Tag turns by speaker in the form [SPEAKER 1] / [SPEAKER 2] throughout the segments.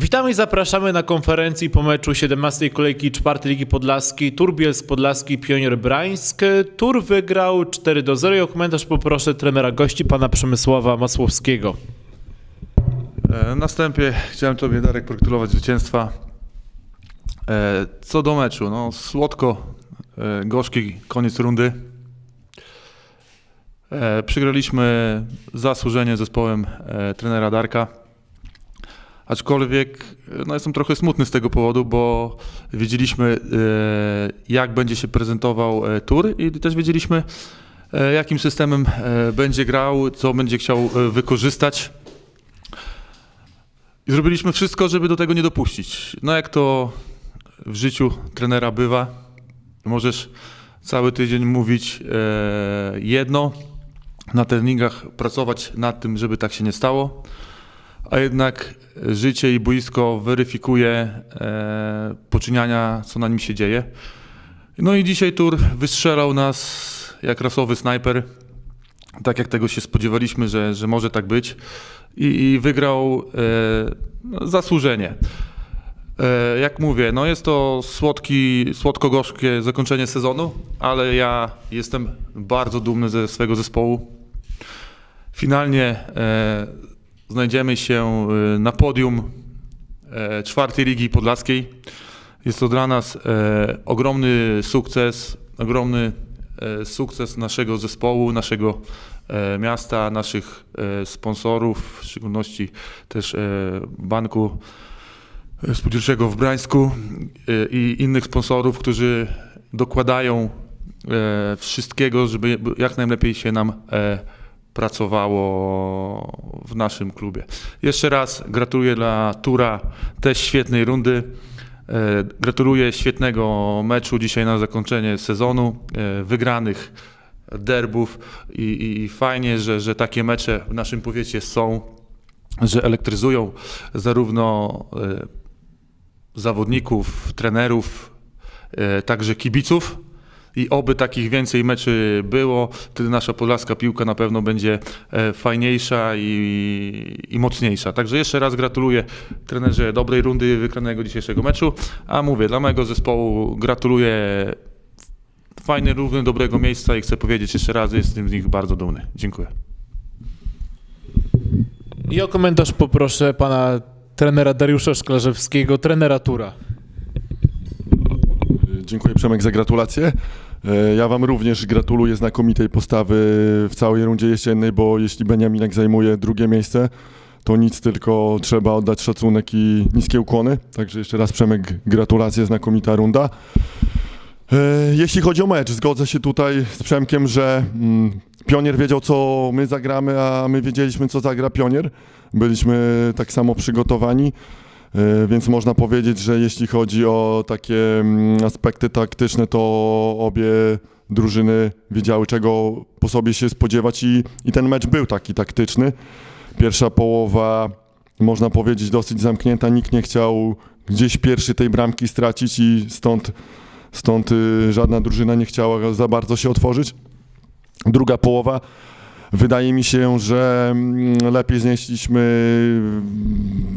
[SPEAKER 1] Witamy i zapraszamy na konferencji po meczu 17 kolejki 4 Ligi Podlaskiej Tur Bielsk Podlaski Pionier Brańsk. Tur wygrał 4 do 0 i o komentarz poproszę trenera gości pana Przemysława Masłowskiego.
[SPEAKER 2] E, Na wstępie chciałem Tobie, Darek, pogratulować zwycięstwa. E, Co do meczu, no słodko, e, gorzki koniec rundy. Przegraliśmy zasłużenie zespołem trenera Darka. Aczkolwiek no, jestem trochę smutny z tego powodu, bo wiedzieliśmy, e, jak będzie się prezentował e, tur i też wiedzieliśmy, e, jakim systemem będzie grał, co będzie chciał wykorzystać. I zrobiliśmy wszystko, żeby do tego nie dopuścić. No jak to w życiu trenera bywa, możesz cały tydzień mówić jedno, na treningach pracować nad tym, żeby tak się nie stało, a jednak życie i boisko weryfikuje e, poczyniania, co na nim się dzieje. No i dzisiaj Tur wystrzelał nas jak rasowy snajper, tak jak tego się spodziewaliśmy, że, że może tak być i, i wygrał e, no, zasłużenie. E, jak mówię, no jest to słodki, słodko-gorzkie zakończenie sezonu, ale ja jestem bardzo dumny ze swojego zespołu. Finalnie e, znajdziemy się e, na podium e, czwartej Ligi Podlaskiej. Jest to dla nas e, ogromny sukces, ogromny e, sukces naszego zespołu, naszego miasta, naszych sponsorów, w szczególności też Banku Spółdzielczego w Brańsku i innych sponsorów, którzy dokładają wszystkiego, żeby jak najlepiej się nam pracowało w naszym klubie. Jeszcze raz gratuluję dla Tura też świetnej rundy. E, Gratuluję świetnego meczu dzisiaj na zakończenie sezonu, e, wygranych derbów i, i, i fajnie, że, że takie mecze w naszym powiecie są, że elektryzują zarówno e, zawodników, trenerów, także kibiców. I oby takich więcej meczy było, wtedy nasza podlaska piłka na pewno będzie e, fajniejsza i, i mocniejsza. Także jeszcze raz gratuluję trenerze dobrej rundy wygranego dzisiejszego meczu, a mówię, dla mojego zespołu gratuluję fajnej rundy, dobrego miejsca i chcę powiedzieć jeszcze raz, jestem z nich bardzo dumny. Dziękuję.
[SPEAKER 1] I o komentarz poproszę pana trenera Dariusza Szklarzewskiego, trenera Tura.
[SPEAKER 3] Dziękuję Przemek za gratulacje. E, Ja Wam również gratuluję znakomitej postawy w całej rundzie jesiennej, bo jeśli Beniaminek zajmuje drugie miejsce, to nic, tylko trzeba oddać szacunek i niskie ukłony. Także jeszcze raz Przemek, gratulacje, znakomita runda. E, Jeśli chodzi o mecz, zgodzę się tutaj z Przemkiem, że mm, Pionier wiedział, co my zagramy, a my wiedzieliśmy, co zagra Pionier. Byliśmy tak samo przygotowani. E, Więc można powiedzieć, że jeśli chodzi o takie mm, aspekty taktyczne, to obie drużyny wiedziały, czego po sobie się spodziewać i, i ten mecz był taki taktyczny. Pierwsza połowa, można powiedzieć, dosyć zamknięta. Nikt nie chciał gdzieś pierwszy tej bramki stracić i stąd, stąd y, żadna drużyna nie chciała za bardzo się otworzyć. Druga połowa, Wydaje mi się, że mm, lepiej znieśliśmy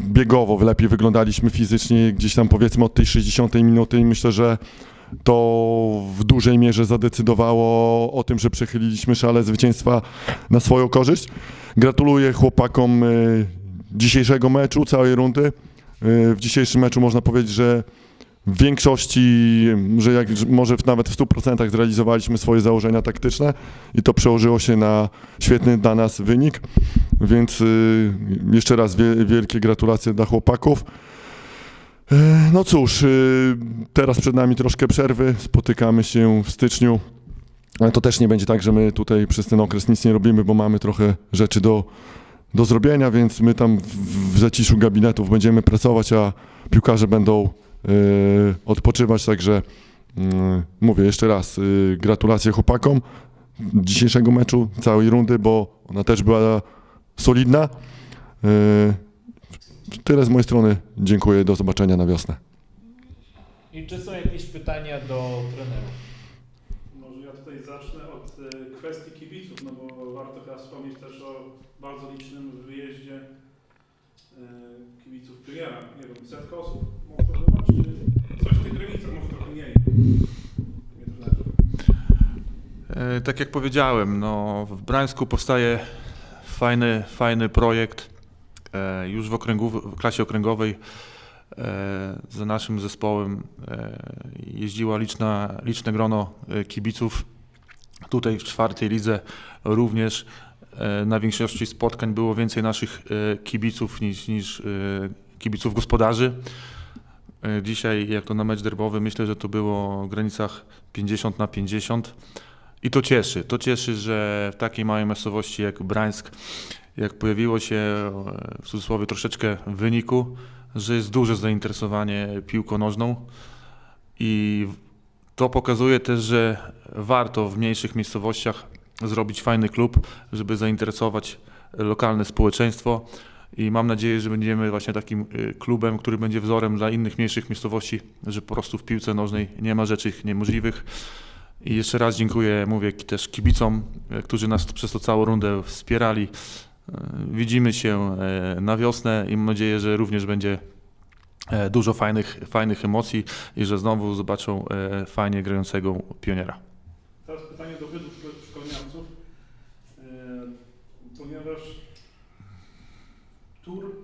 [SPEAKER 3] biegowo, lepiej wyglądaliśmy fizycznie gdzieś tam powiedzmy od tej 60 minuty i myślę, że to w dużej mierze zadecydowało o tym, że przechyliliśmy szale zwycięstwa na swoją korzyść. Gratuluję chłopakom y, dzisiejszego meczu, całej rundy. Y, W dzisiejszym meczu można powiedzieć, że w większości, że jak, że może nawet w 100% zrealizowaliśmy swoje założenia taktyczne i to przełożyło się na świetny dla nas wynik. Więc y, jeszcze raz wie, wielkie gratulacje dla chłopaków. E, No cóż, y, teraz przed nami troszkę przerwy, spotykamy się w styczniu. Ale to też nie będzie tak, że my tutaj przez ten okres nic nie robimy, bo mamy trochę rzeczy do, do zrobienia, więc my tam w, w zaciszu gabinetów będziemy pracować, a piłkarze będą odpoczywać, także y, mówię jeszcze raz, y, gratulacje chłopakom dzisiejszego meczu, całej rundy, bo ona też była solidna. Tyle z mojej strony. Dziękuję. Do zobaczenia na wiosnę.
[SPEAKER 1] I czy są jakieś pytania do trenera?
[SPEAKER 4] Może ja tutaj zacznę od e, kwestii kibiców, no bo warto chyba wspomnieć też o bardzo licznym wyjeździe e, kibiców Pioniera? Nie wiem, setka osób może
[SPEAKER 2] E, Tak jak powiedziałem, no, w Brańsku powstaje fajny, fajny projekt. E, Już w, okręgu, w klasie okręgowej e, za naszym zespołem jeździła liczna, liczne grono kibiców. Tutaj w czwartej lidze również na większości spotkań było więcej naszych kibiców niż, niż kibiców gospodarzy. E, Dzisiaj, jak to na mecz derbowy, myślę, że to było w granicach 50 na 50. I to cieszy. To cieszy, że w takiej małej miejscowości jak Brańsk, jak pojawiło się e, w cudzysłowie troszeczkę wyniku, że jest duże zainteresowanie piłką nożną i to pokazuje też, że warto w mniejszych miejscowościach zrobić fajny klub, żeby zainteresować lokalne społeczeństwo i mam nadzieję, że będziemy właśnie takim y, klubem, który będzie wzorem dla innych mniejszych miejscowości, że po prostu w piłce nożnej nie ma rzeczy niemożliwych. I jeszcze raz dziękuję, mówię też kibicom, e, którzy nas przez to całą rundę wspierali. E, Widzimy się e, na wiosnę i mam nadzieję, że również będzie dużo fajnych, fajnych emocji i że znowu zobaczą fajnie grającego pioniera.
[SPEAKER 4] Teraz pytanie do wydów szkoleniowców, ponieważ Tur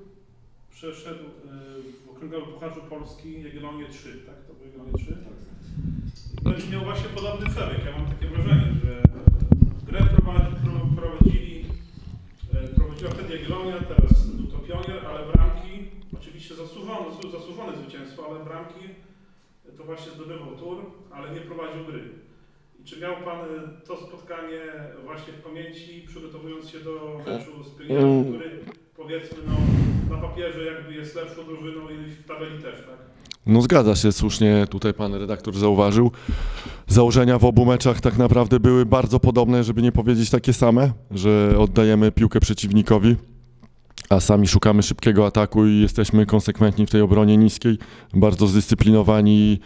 [SPEAKER 4] przeszedł e, w okręgowym Pucharzu Polski Jagiellonię 3, tak? To było Jagiellonie 3? Tak. Wręcz miał właśnie podobny przebieg. Ja mam takie wrażenie, że grę prowadzi- pro- prowadzili, e, prowadziła wtedy Jagiellonia, teraz był to Pionier, ale bramki, oczywiście zasłużone, zasłużone zwycięstwo, ale bramki to właśnie zdobywał Tur, ale nie prowadził gry. I czy miał Pan y, to spotkanie właśnie w pamięci, przygotowując się do meczu z Pionierem, który powiedzmy no, na papierze jakby jest lepszą drużyną i w tabeli też, tak?
[SPEAKER 3] No zgadza się, słusznie tutaj pan redaktor zauważył. Założenia w obu meczach tak naprawdę były bardzo podobne, żeby nie powiedzieć takie same, że oddajemy piłkę przeciwnikowi, a sami szukamy szybkiego ataku i jesteśmy konsekwentni w tej obronie niskiej, bardzo zdyscyplinowani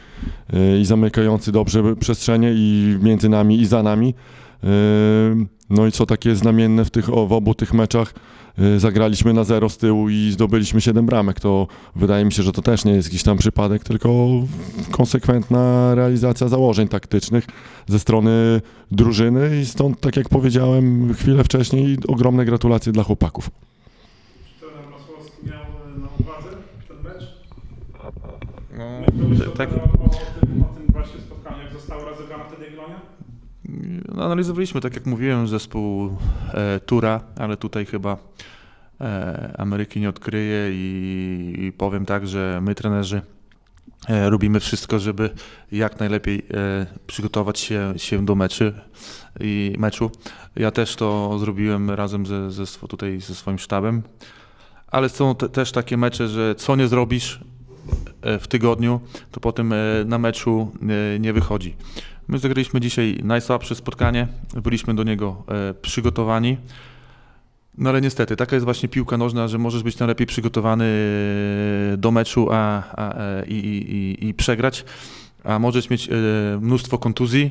[SPEAKER 3] yy, i zamykający dobrze przestrzenie i między nami i za nami. Yy, No i co takie znamienne w, tych, w obu tych meczach, yy, zagraliśmy na zero z tyłu i zdobyliśmy 7 bramek. To wydaje mi się, że to też nie jest jakiś tam przypadek, tylko konsekwentna realizacja założeń taktycznych ze strony drużyny i stąd, tak jak powiedziałem chwilę wcześniej, ogromne gratulacje dla chłopaków.
[SPEAKER 4] Czy trener Masłowski miał y, na uwadze ten mecz?
[SPEAKER 2] No, tak,
[SPEAKER 4] o, o, tym, właśnie spotkaniu, jak została rozegrana wtedy Jagiellonia?
[SPEAKER 2] No, analizowaliśmy, tak jak mówiłem, zespół e, Tura, ale tutaj chyba e, Ameryki nie odkryje i, i powiem tak, że my trenerzy e, robimy wszystko, żeby jak najlepiej e, przygotować się, się do meczy i meczu. Ja też to zrobiłem razem ze, ze, tutaj ze swoim sztabem, ale są te, też takie mecze, że co nie zrobisz w tygodniu, to potem e, na meczu e, nie wychodzi. My zagraliśmy dzisiaj najsłabsze spotkanie, byliśmy do niego e, przygotowani. No ale niestety, taka jest właśnie piłka nożna, że możesz być najlepiej przygotowany e, do meczu a, a, e, i, i, i, przegrać, a możesz mieć e, mnóstwo kontuzji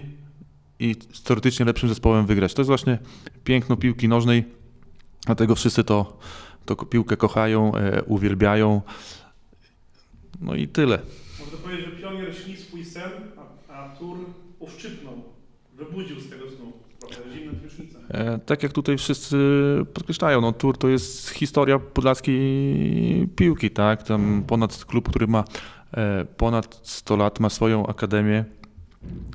[SPEAKER 2] i z teoretycznie lepszym zespołem wygrać. To jest właśnie piękno piłki nożnej, dlatego wszyscy to, to piłkę kochają, e, uwielbiają. No i tyle.
[SPEAKER 4] Można powiedzieć, że Pionier śni swój sen, a, a Tur uszczypnął, wybudził z tego snu.
[SPEAKER 2] E, Tak jak tutaj wszyscy podkreślają, no Tour to jest historia podlaskiej piłki, tak? Tam ponad klub, który ma e, ponad 100 lat, ma swoją akademię.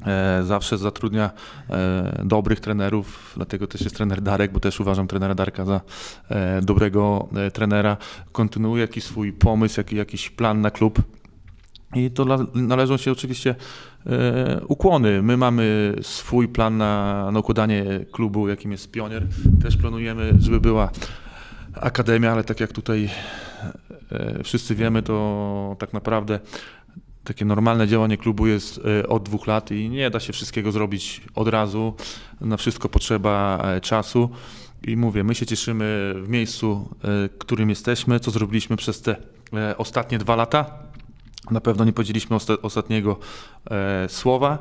[SPEAKER 2] E, Zawsze zatrudnia e, dobrych trenerów, dlatego też jest trener Darek, bo też uważam trenera Darka za e, dobrego trenera. Kontynuuje jakiś swój pomysł, jaki, jakiś plan na klub. I to na- należą się oczywiście ukłony. My mamy swój plan na, na układanie klubu, jakim jest Pionier. Też planujemy, żeby była akademia, ale tak jak tutaj wszyscy wiemy, to tak naprawdę takie normalne działanie klubu jest e, od dwóch lat i nie da się wszystkiego zrobić od razu. Na wszystko potrzeba e, czasu. I mówię, my się cieszymy w miejscu, e, którym jesteśmy, co zrobiliśmy przez te ostatnie dwa lata. Na pewno nie powiedzieliśmy osta- ostatniego słowa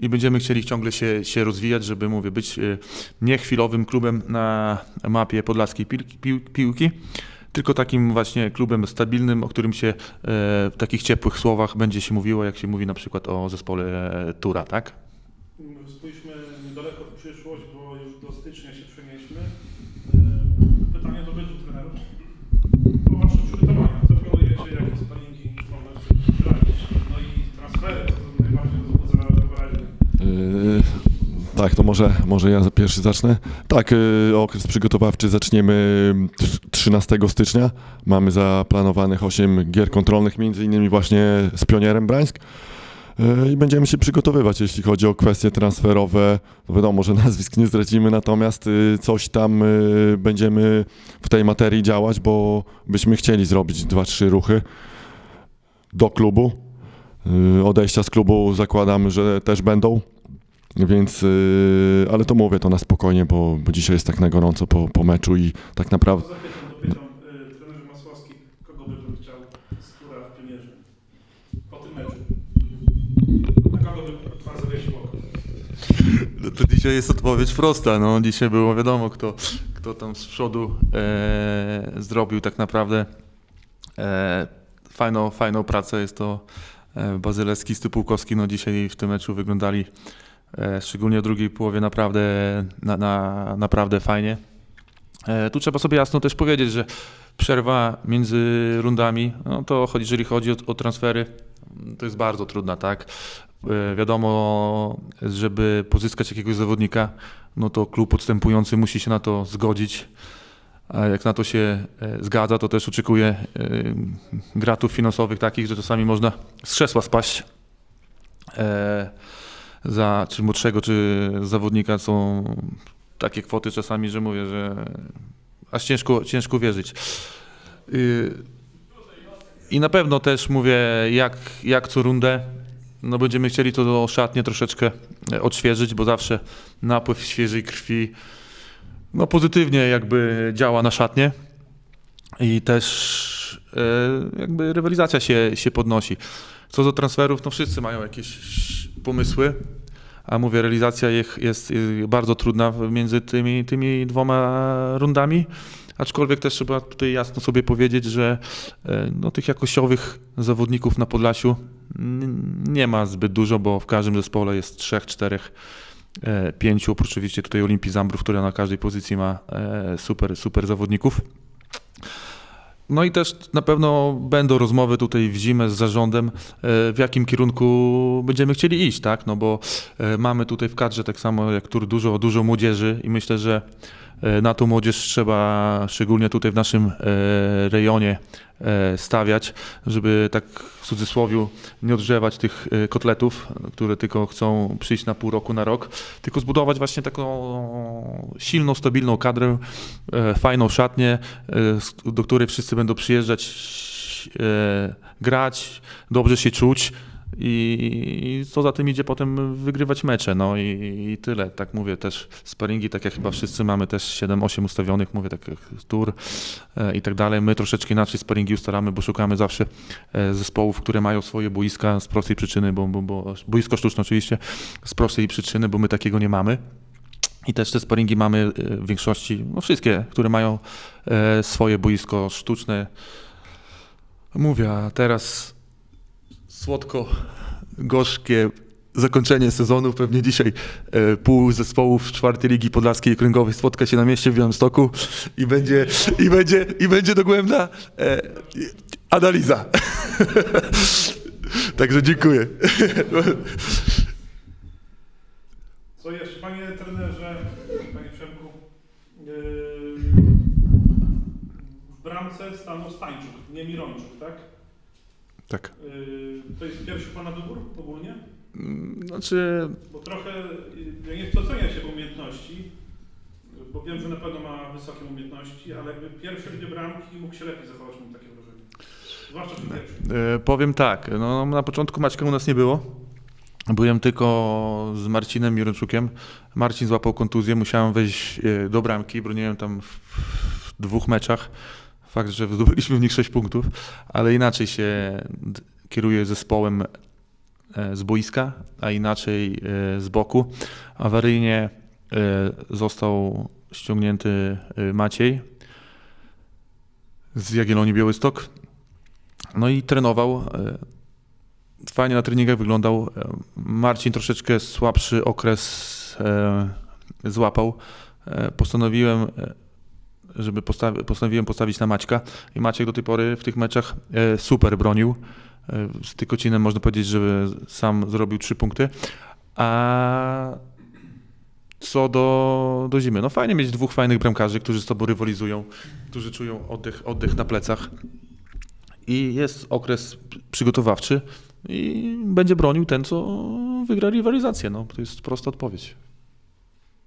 [SPEAKER 2] i będziemy chcieli ciągle się, się rozwijać, żeby mówię, być e, nie chwilowym klubem na mapie podlaskiej piłki, pił, piłki, tylko takim właśnie klubem stabilnym, o którym się e, w takich ciepłych słowach będzie się mówiło, jak się mówi na przykład o zespole e, Tura, tak?
[SPEAKER 4] Spójrzmy niedaleko w przyszłość, bo już do stycznia się przenieśmy. E, Pytanie do bytu trenerów. O Wasze przygotowania. Co planujecie, jakie sparingi? No i transfery, to najbardziej wzbudza
[SPEAKER 3] tak, to może, może ja pierwszy zacznę. Tak, okres przygotowawczy zaczniemy 13 stycznia. Mamy zaplanowanych 8 gier kontrolnych, między innymi właśnie z Pionierem Brańsk. Yy, I będziemy się przygotowywać, jeśli chodzi o kwestie transferowe. No wiadomo, że nazwisk nie zdradzimy, natomiast yy, coś tam yy, będziemy w tej materii działać, bo byśmy chcieli zrobić 2-3 ruchy do klubu. Yy, Odejścia z klubu zakładamy, że też będą. Więc, ale to mówię to na spokojnie, bo, bo dzisiaj jest tak na gorąco po, po meczu i tak naprawdę.
[SPEAKER 4] To zapytam, dopytam, y, trenerze Masłowski, kogo by pan chciał z Tura w Pionierze? Po tym meczu. Na kogo by pan zawiesił oko?
[SPEAKER 2] No to dzisiaj jest odpowiedź prosta. No, dzisiaj było wiadomo, kto, kto tam z przodu e, zrobił tak naprawdę e, fajną, fajną pracę. Jest to e, Bazylewski, Stypułkowski. No, dzisiaj w tym meczu wyglądali e, szczególnie w drugiej połowie naprawdę, na, na, naprawdę fajnie. E, tu trzeba sobie jasno też powiedzieć, że przerwa między rundami, no to jeżeli chodzi o, o transfery, to jest bardzo trudna, tak? E, Wiadomo, żeby pozyskać jakiegoś zawodnika, no to klub odstępujący musi się na to zgodzić. A jak na to się e, zgadza, to też oczekuje gratów finansowych takich, że czasami można z krzesła spaść. E, Za czy młodszego, czy zawodnika są takie kwoty czasami, że mówię, że aż ciężko, ciężko wierzyć. Y, I na pewno też mówię, jak, jak co rundę, no będziemy chcieli to szatnie troszeczkę e, odświeżyć, bo zawsze napływ świeżej krwi no pozytywnie jakby działa na szatnie i też e, jakby rywalizacja się, się podnosi. Co do transferów, no wszyscy mają jakieś pomysły, a mówię, realizacja ich jest y, bardzo trudna między tymi, tymi dwoma rundami. Aczkolwiek też trzeba tutaj jasno sobie powiedzieć, że e, no, tych jakościowych zawodników na Podlasiu nie ma zbyt dużo, bo w każdym zespole jest trzech, czterech, e, pięciu, oprócz oczywiście tutaj Olimpii Zambrów, która na każdej pozycji ma e, super, super zawodników. No i też na pewno będą rozmowy tutaj w zimę z zarządem, w jakim kierunku będziemy chcieli iść, tak? No bo mamy tutaj w kadrze tak samo jak tu dużo, dużo młodzieży i myślę, że na tą młodzież trzeba szczególnie tutaj w naszym e, rejonie e, stawiać, żeby tak w cudzysłowie nie odgrzewać tych e, kotletów, które tylko chcą przyjść na pół roku, na rok, tylko zbudować właśnie taką silną, stabilną kadrę, e, fajną szatnię, e, do której wszyscy będą przyjeżdżać, e, grać, dobrze się czuć. I, co za tym idzie potem wygrywać mecze, no i, i tyle. Tak mówię też sparingi, tak jak chyba wszyscy mamy też 7-8 ustawionych, mówię tak jak tur e, i tak dalej. My troszeczkę inaczej sparingi ustalamy, bo szukamy zawsze e, zespołów, które mają swoje boiska z prostej przyczyny, bo, bo, bo boisko sztuczne oczywiście z prostej przyczyny, bo my takiego nie mamy. I też te sparingi mamy e, w większości, no wszystkie, które mają swoje boisko sztuczne. Mówię, a teraz słodko gorzkie zakończenie sezonu. Pewnie dzisiaj e, pół zespołów czwartej ligi podlaskiej i kręgowej spotka się na mieście w Białymstoku i będzie, i będzie, i będzie dogłębna e, analiza. Także dziękuję.
[SPEAKER 4] Co jeszcze, panie trenerze, panie Przemku, yy, w bramce stanął Stańczuk, nie Mirończuk, tak?
[SPEAKER 2] Tak.
[SPEAKER 4] Yy, to jest pierwszy pana wybór ogólnie?
[SPEAKER 2] Znaczy,
[SPEAKER 4] Bo trochę, ja nie chcę oceniać jego umiejętności, bo wiem, że na pewno ma wysokie umiejętności, ale jakby pierwsze dwie bramki mógł się lepiej zachować, mam takie wrażenie. Zwłaszcza pierwszym.
[SPEAKER 2] E, Powiem tak, no, na początku Maćka u nas nie było. Byłem tylko z Marcinem Miroczukiem. Marcin złapał kontuzję, musiałem wejść e, do bramki, broniłem tam w, w dwóch meczach. Fakt, że zdobyliśmy w nich 6 punktów, ale inaczej się kieruje zespołem e, z boiska, a inaczej e, z boku. Awaryjnie e, został ściągnięty Maciej. z Jagiellonii Białystok. No i trenował. Fajnie na treningach wyglądał. Marcin troszeczkę słabszy okres złapał. Postanowiłem, żeby postawi, postanowiłem postawić na Maćka i Maciek do tej pory w tych meczach e, super bronił. E, Z Tykocinem można powiedzieć, że sam zrobił trzy punkty. A co do, do zimy? No fajnie mieć dwóch fajnych bramkarzy, którzy z tobą rywalizują, którzy czują oddech, oddech na plecach. I jest okres przygotowawczy i będzie bronił ten, co wygra rywalizację. No, to jest prosta odpowiedź.